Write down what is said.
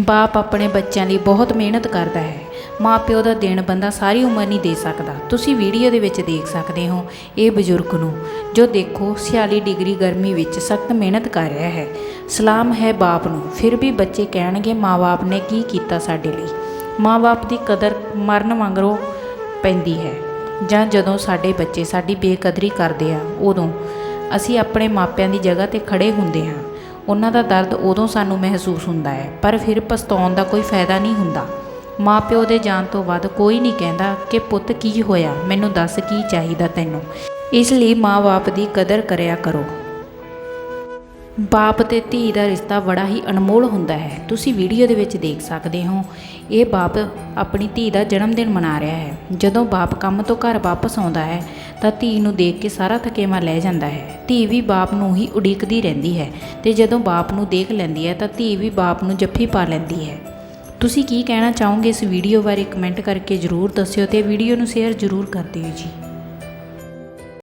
ਬਾਪ ਆਪਣੇ ਬੱਚਿਆਂ ਲਈ ਬਹੁਤ ਮਿਹਨਤ ਕਰਦਾ ਹੈ। ਮਾਪਿਓ ਦਾ ਦੇਣ ਬੰਦਾ ਸਾਰੀ ਉਮਰ ਨਹੀਂ ਦੇ ਸਕਦਾ। ਤੁਸੀਂ ਵੀਡੀਓ ਦੇ ਵਿੱਚ ਦੇਖ ਸਕਦੇ ਹੋ, ਇਹ ਬਜ਼ੁਰਗ ਨੂੰ, ਜੋ ਦੇਖੋ 46 ਡਿਗਰੀ ਗਰਮੀ ਵਿੱਚ ਸਖਤ ਮਿਹਨਤ ਕਰ ਰਿਹਾ ਹੈ। ਸਲਾਮ ਹੈ ਬਾਪ ਨੂੰ, ਫਿਰ ਵੀ ਬੱਚੇ ਕਹਿਣਗੇ ਮਾਂ-ਬਾਪ ਨੇ ਕੀ ਕੀਤਾ ਸਾਡੇ ਲਈ। ਮਾਂ-ਬਾਪ ਦੀ ਕਦਰ ਮਰਨ ਵਾਂਗਰੋਂ ਪੈਂਦੀ ਹੈ। ਜਾਂ ਜਦੋਂ ਸਾਡੇ ਬੱਚੇ ਸਾਡੀ ਬੇਕਦਰੀ ਕਰਦੇ ਆ, ਉਦੋਂ ਅਸੀਂ ਆਪਣੇ ਮਾਪਿਆਂ ਦੀ ਜਗ੍ਹਾ ਤੇ ਖੜੇ ਹੁੰਦੇ ਹਾਂ। ਉਹਨਾਂ ਦਾ ਦਰਦ ਉਦੋਂ ਸਾਨੂੰ ਮਹਿਸੂਸ ਹੁੰਦਾ ਹੈ, ਪਰ ਫਿਰ ਪਛਤਾਉਣ ਦਾ ਕੋਈ ਫਾਇਦਾ ਨਹੀਂ ਹੁੰਦਾ। ਮਾਪਿਓ ਦੇ ਜਾਣ ਤੋਂ ਬਾਅਦ ਕੋਈ ਨਹੀਂ ਕਹਿੰਦਾ ਕਿ ਪੁੱਤ ਕੀ ਹੋਇਆ, ਮੈਨੂੰ ਦੱਸ ਕੀ ਚਾਹੀਦਾ ਤੈਨੂੰ। ਇਸ ਲਈ ਮਾਂ-ਬਾਪ ਦੀ ਕਦਰ ਕਰਿਆ ਕਰੋ। ਬਾਪ ਤੇ ਧੀ ਦਾ ਰਿਸ਼ਤਾ ਬੜਾ ਹੀ ਅਨਮੋਲ ਹੁੰਦਾ ਹੈ। ਤੁਸੀਂ ਵੀਡੀਓ ਦੇ ਵਿੱਚ ਦੇਖ ਸਕਦੇ ਹੋ, ਇਹ ਬਾਪ ਆਪਣੀ ਧੀ ਦਾ ਜਨਮ ਦਿਨ ਮਨਾ ਰਿਹਾ ਹੈ। ਜਦੋਂ ਬਾਪ ਕੰਮ ਤੋਂ ਘਰ ਵਾਪਸ ਆਉਂਦਾ ਹੈ, ਤਾਂ ਧੀ ਨੂੰ ਦੇਖ ਕੇ ਸਾਰਾ ਥਕੇਵਾ ਲੈ ਜਾਂਦਾ ਹੈ। ਧੀ ਵੀ ਬਾਪ ਨੂੰ ਹੀ ਉਡੀਕਦੀ ਰਹਿੰਦੀ ਹੈ ਤੇ ਜਦੋਂ ਬਾਪ ਨੂੰ ਦੇਖ ਲੈਂਦੀ ਹੈ, ਤਾਂ ਧੀ ਵੀ ਬਾਪ ਨੂੰ ਜੱਫੀ ਪਾ ਲੈਂਦੀ ਹੈ। ਤੁਸੀਂ ਕੀ ਕਹਿਣਾ ਚਾਹੋਗੇ ਇਸ ਵੀਡੀਓ ਬਾਰੇ ਕਮੈਂਟ ਕਰਕੇ ਜ਼ਰੂਰ ਦੱਸਿਓ ਤੇ ਵੀਡੀਓ ਨੂੰ ਸ਼ੇਅਰ ਜ਼ਰੂਰ ਕਰ ਦਿਓ ਜੀ।